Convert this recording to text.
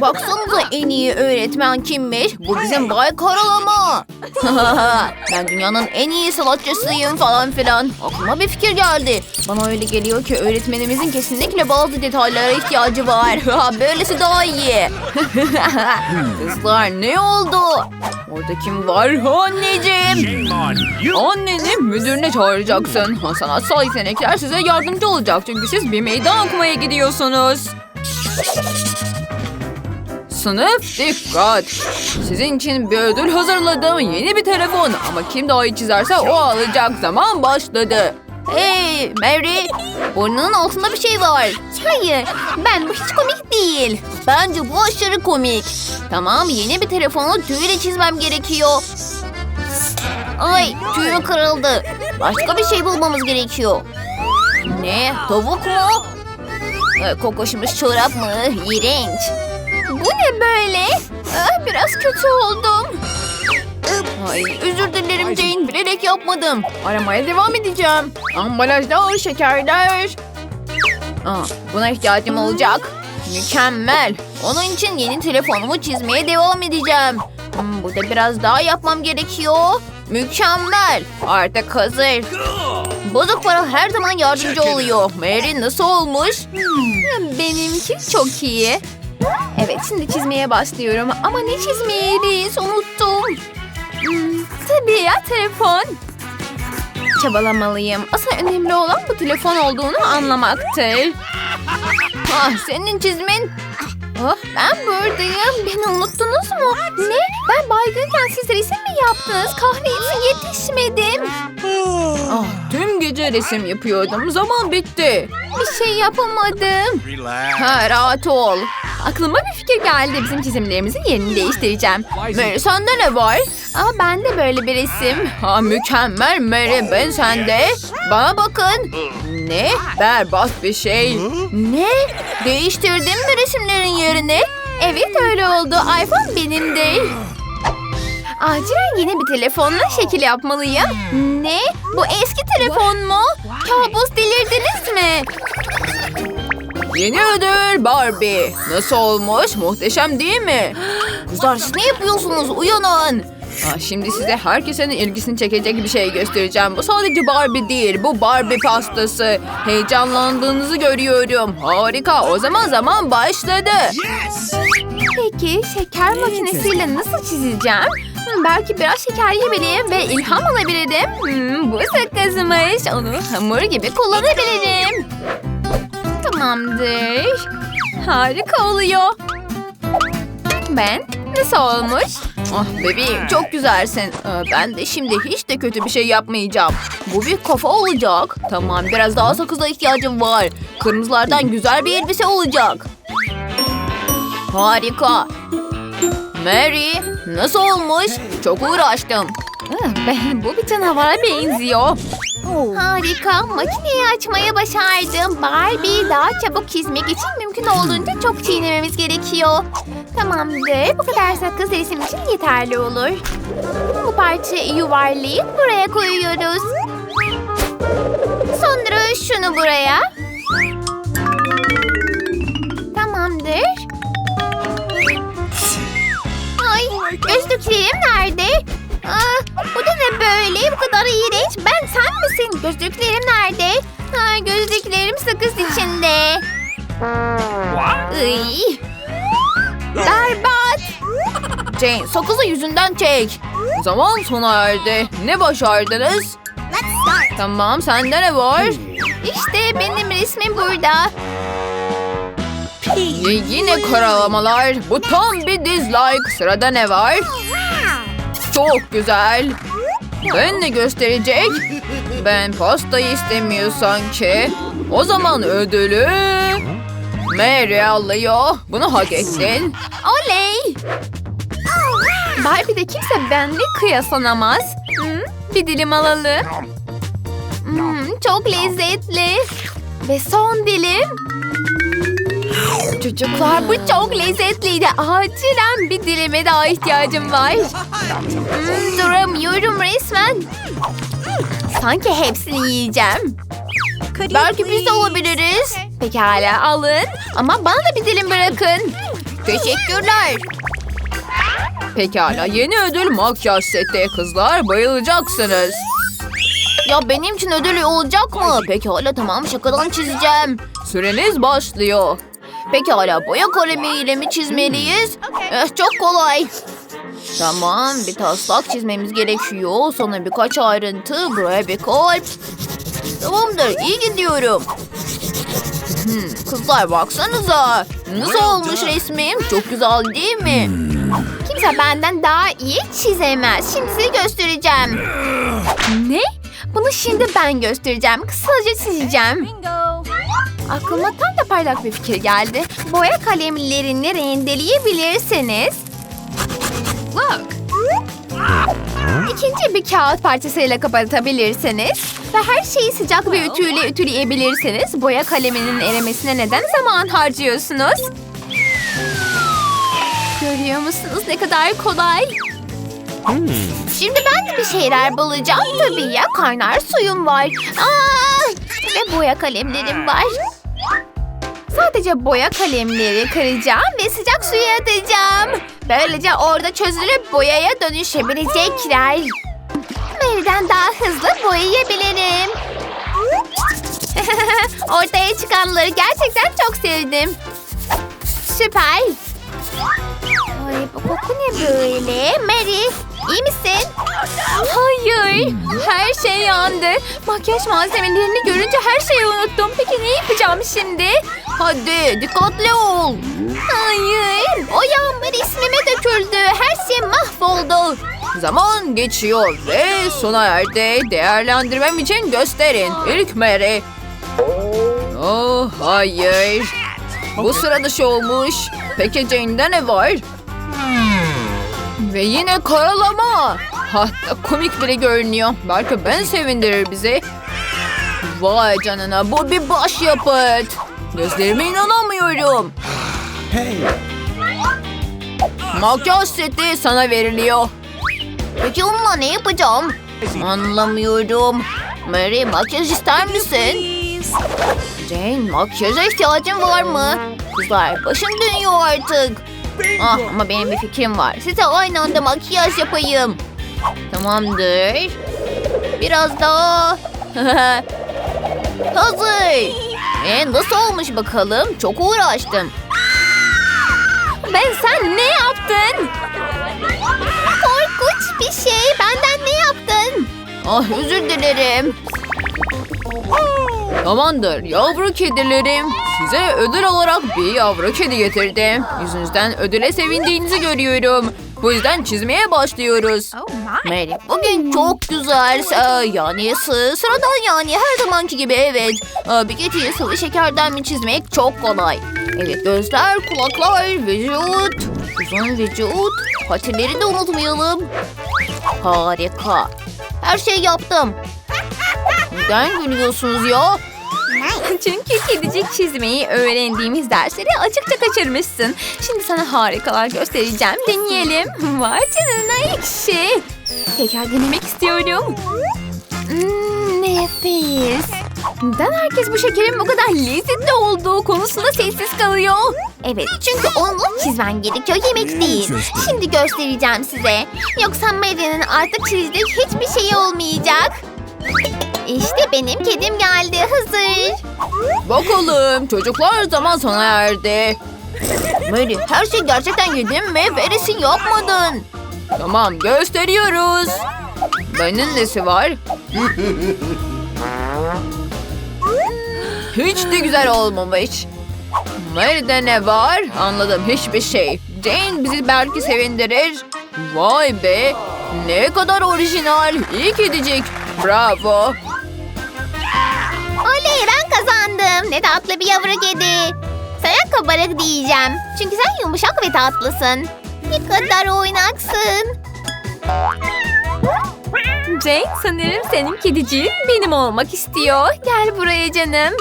Baksanıza en iyi öğretmen kimmiş? Bu bizim Bay Karalama. ben dünyanın en iyi sanatçısıyım falan filan. Aklıma bir fikir geldi. Bana öyle geliyor ki öğretmenimizin kesinlikle bazı detaylara ihtiyacı var. Böylesi daha iyi. Kızlar ne oldu? Orada kim var? Anneciğim. Anneni müdürüne çağıracaksın. Sanatsal yetenekler size yardımcı olacak. Çünkü siz bir meydan okumaya gidiyorsunuz. Sınıf dikkat. Sizin için bir ödül hazırladım. Yeni bir telefon. Ama kim daha iyi çizerse o alacak. Zaman başladı. Hey Mary. Burnunun altında bir şey var. Hayır. Ben bu hiç komik değil. Bence bu aşırı komik. Tamam yeni bir telefonu tüyle çizmem gerekiyor. Ay tüyüm kırıldı. Başka bir şey bulmamız gerekiyor. Ne? Tavuk mu? Ee, kokoşmuş çorap mı? İğrenç. Bu ne böyle? Ah, biraz kötü oldum. Ay, özür dilerim Jane. Bilerek yapmadım. Aramaya devam edeceğim. Ambalajlar, şekerler. Aa, buna ihtiyacım olacak. Mükemmel. Onun için yeni telefonumu çizmeye devam edeceğim. Hmm, burada biraz daha yapmam gerekiyor. Mükemmel. Artık hazır. Bozuk para her zaman yardımcı oluyor. Mary nasıl olmuş? Benimki çok iyi. Evet şimdi çizmeye başlıyorum. Ama ne çizmeliyiz unuttum. Hmm, tabii ya telefon. Çabalamalıyım. Asıl önemli olan bu telefon olduğunu anlamaktır. Ah senin çizmin. Oh, ben buradayım. Beni unuttunuz mu? Ne? Ben baygınken siz resim mi yaptınız? Kahve için yetişmedim. Ah, tüm gece resim yapıyordum. Zaman bitti. Bir şey yapamadım. Ha rahat ol. Aklıma bir fikir geldi. Bizim çizimlerimizin yerini değiştireceğim. Mary sende ne var? Aa bende böyle bir resim. Ha mükemmel Mary ben sende. Bana bakın. Ne? Berbat bir şey. Ne? Değiştirdin mi resimlerin yerini? Evet öyle oldu. iPhone benim değil. Acilen yeni bir telefonla şekil yapmalıyım. Ne? Bu eski telefon mu? Kabus delirdiniz mi? Yeni ödül Barbie. Nasıl olmuş? Muhteşem değil mi? Kızlar siz ne yapıyorsunuz? Uyanın. Aa, şimdi size herkesin ilgisini çekecek bir şey göstereceğim. Bu sadece Barbie değil. Bu Barbie pastası. Heyecanlandığınızı görüyorum. Harika. O zaman zaman başladı. Yes! Peki şeker makinesiyle nasıl çizeceğim? Hmm, belki biraz şeker yemeliyim ve ilham alabilirim. Hmm, bu sakızmış. Onu hamur gibi kullanabilirim. Tamamdır. Harika oluyor. Ben nasıl olmuş? Ah bebeğim çok güzelsin. Ee, Ben de şimdi hiç de kötü bir şey yapmayacağım. Bu bir kafa olacak. Tamam biraz daha sakıza ihtiyacım var. Kırmızılardan güzel bir elbise olacak. Harika. Mary nasıl olmuş? Çok uğraştım. Ah, Ben bu bir canavara benziyor. Harika. Makineyi açmayı başardım. Barbie daha çabuk çizmek için mümkün olduğunca çok çiğnememiz gerekiyor. Tamamdır. Bu kadar sakız resim için yeterli olur. Bu parçayı yuvarlayıp buraya koyuyoruz. Sonra şunu buraya. Tamamdır. Ay gözlüklerim nerede? Böyle? Bu kadar iğrenç. Ben sen misin? Gözlüklerim nerede? Ha, gözlüklerim sakız içinde. Iy. Berbat. Jane sakızı yüzünden çek. Zaman sona erdi. Ne başardınız? Tamam sende ne var? İşte benim resmim burada. Ve yine karalamalar. Bu tam bir dislike. Sırada ne var? Çok güzel. Ben ne gösterecek? Ben pastayı istemiyor sanki. O zaman ödülü... Mary alıyor. Bunu hak ettin. Oley! Barbie'de kimse benimle kıyaslanamaz. Hmm, bir dilim alalım. Hmm, çok lezzetli. Ve son dilim. Çocuklar bu çok lezzetliydi. Acilen bir dilime daha ihtiyacım var. Hmm, duramıyorum resmen. Sanki hepsini yiyeceğim. Belki biz de alabiliriz. Pekala alın. Ama bana da bir dilim bırakın. Teşekkürler. Pekala yeni ödül makyaj seti. Kızlar bayılacaksınız. Ya benim için ödül olacak mı? Pekala tamam şakadan çizeceğim. Süreniz başlıyor. Pekala boya kalemiyle mi çizmeliyiz? Eh, çok kolay. Tamam bir taslak çizmemiz gerekiyor. Sonra birkaç ayrıntı. Buraya bir kalp. Tamamdır iyi gidiyorum. Hmm, kızlar baksanıza. Nasıl olmuş resmim? Çok güzel değil mi? Kimse benden daha iyi çizemez. Şimdi size göstereceğim. Ne? Bunu şimdi ben göstereceğim. Kısaca çizeceğim. Aklıma tam da parlak bir fikir geldi. Boya kalemlerini rendeleyebilirsiniz. Look. İkinci bir kağıt parçasıyla kapatabilirsiniz. Ve her şeyi sıcak bir ütüyle ütüleyebilirsiniz. Boya kaleminin erimesine neden zaman harcıyorsunuz? Görüyor musunuz ne kadar kolay? Şimdi ben de bir şeyler bulacağım tabii ya. Kaynar suyum var. Aa, ve boya kalemlerim var. Sadece boya kalemleri kıracağım ve sıcak suya atacağım. Böylece orada çözülüp boyaya dönüşebilecekler. Mary'den daha hızlı boyayabilirim. Ortaya çıkanları gerçekten çok sevdim. Süper. Ay bu koku ne böyle? Mary iyi misin? Hayır. Her şey yandı. Makyaj malzemelerini görünce her şeyi unuttum. Peki ne yapacağım şimdi? Hadi dikkatli ol. Hayır. O yağmur ismime döküldü. Her şey mahvoldu. Zaman geçiyor ve sona erdi. Değerlendirmem için gösterin. İlk Mary. Oh hayır. Bu sıra dışı olmuş. Peki Jane'de ne var? Ve yine karalama. Hatta komik biri görünüyor. Belki ben sevindirir bizi. Vay canına bu bir başyapıt. Gözlerime inanamıyorum. Makyaj seti sana veriliyor. Peki onunla ne yapacağım? Anlamıyorum. Mary makyaj ister misin? Jane makyaja ihtiyacın var mı? Kızlar başım dönüyor artık. Ah ama benim bir fikrim var. Size aynı anda makyaj yapayım. Tamamdır. Biraz daha. Hazır. E, nasıl olmuş bakalım? Çok uğraştım. Ben sen ne yaptın? Korkunç bir şey. Benden ne yaptın? Ah özür dilerim. Tamamdır yavru kedilerim. Size ödül olarak bir yavru kedi getirdim. Yüzünüzden ödüle sevindiğinizi görüyorum. Bu yüzden çizmeye başlıyoruz. Oh. Mary bugün çok güzel. Ee, yani sı- sıradan yani her zamanki gibi evet. Ee, bir kediyi sıvı şekerden mi çizmek çok kolay. Evet gözler, kulaklar, vücut, uzun vücut, patileri de unutmayalım. Harika. Her şeyi yaptım. Neden gülüyorsunuz ya? Çünkü kedicik çizmeyi öğrendiğimiz dersleri açıkça kaçırmışsın. Şimdi sana harikalar göstereceğim. Deneyelim. Vay canına ekşi. Tekrar denemek istiyorum. Hmm, nefis. Neden herkes bu şekerin bu kadar lezzetli olduğu konusunda sessiz kalıyor? Evet çünkü onu çizmen gerekiyor yemek değil. Şimdi göstereceğim size. Yoksa Mary'nin artık çizdiği hiçbir şey olmayacak. İşte benim kedim geldi hazır. Bakalım çocuklar zaman sona erdi. Mary her şey gerçekten yedin mi? Veresin yapmadın. Tamam gösteriyoruz. Benim nesi var? Hiç de güzel olmamış. Mary'de ne var? Anladım hiçbir şey. Jane bizi belki sevindirir. Vay be. Ne kadar orijinal. İyi kedicik. Bravo. Ne tatlı bir yavru kedi. Sana kabarık diyeceğim. Çünkü sen yumuşak ve tatlısın. Ne kadar oynaksın. Jane sanırım senin kediciğin benim olmak istiyor. Gel buraya canım.